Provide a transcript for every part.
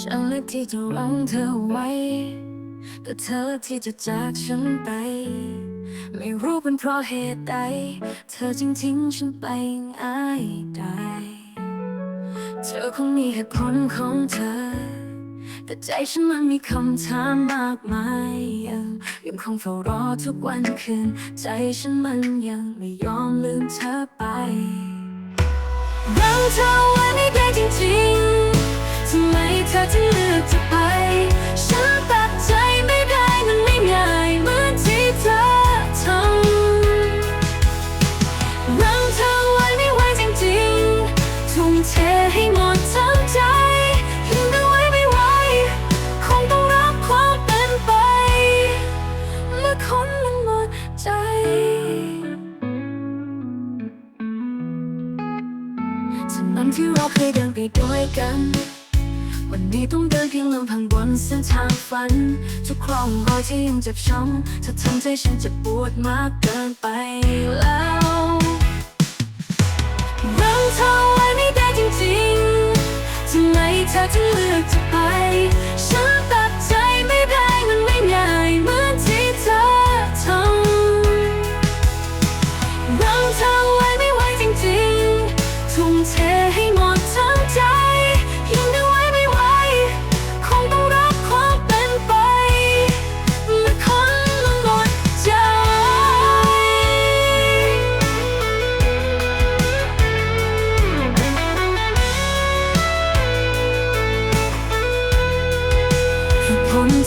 ฉันเลือกที่จะรั้งเธอไว้ แต่เธอเลือกที่จะจากฉันไป ไม่รู้เป็นเพราะเหตุใด เธอจึงทิ้งฉันไปง่ายได้เธอคงมีเหตุผลของเธอ แต่ใจฉันมันมีคำถามมากมายยังยังคงเฝ้ารอทุกวันคืน ใจฉันมันยังไม่ยอมลืมเธอไปรังเธอไว้ไม่ได้จริงๆ ธอถึงเลือกจะไป ฉันตัดใจไม่ได้มันไม่ง่ายเหมือนที่เธอทำรังเธอไว้ไม่ไหวจริงๆ ทุ่มเทให้หมดทั้งใจยังดูไว้ไม่ไหวคงต้องรับความเป็นไป เมื่อคนมันหมดใจถนนที่เราเคยเดินไปด้วยกัน วันนี้ต้องเดินเพียงลำพังบนเส้นทางฝัน ทุกครองรอยที่ยังเจ็บช้ำเธอทำใจฉันเจะปวดมากเกินไปแล้วรังเธอไว้ไม่ได้จริงๆทำไมเธอถึงเลือกจะไปฉันตัดใจไม่ได้มันไม่ง่ายเหมือนที่เธอทำรังเธอไว้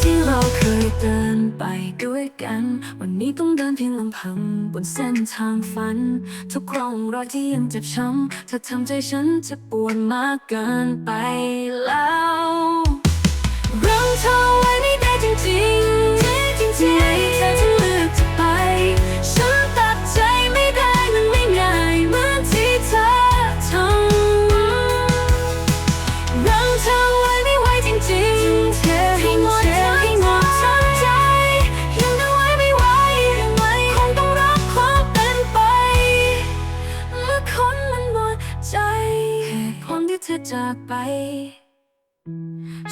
ที่เราเคยเดินไปด้วยกัน วันนี้ต้องเดินเพียงลำพังบนเส้นทางฝัน ทุกร่องรอยที่ยังเจ็บช้ำเธอทำใจฉันจะปวดมากเกินไปแล้ว ธอจากไป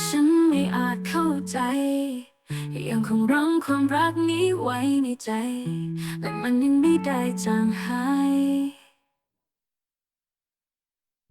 ฉันไม่อาจเข้าใจ ยังคงรังความรักนี้ไว้ในใจ และมันยังไม่ได้จางหาย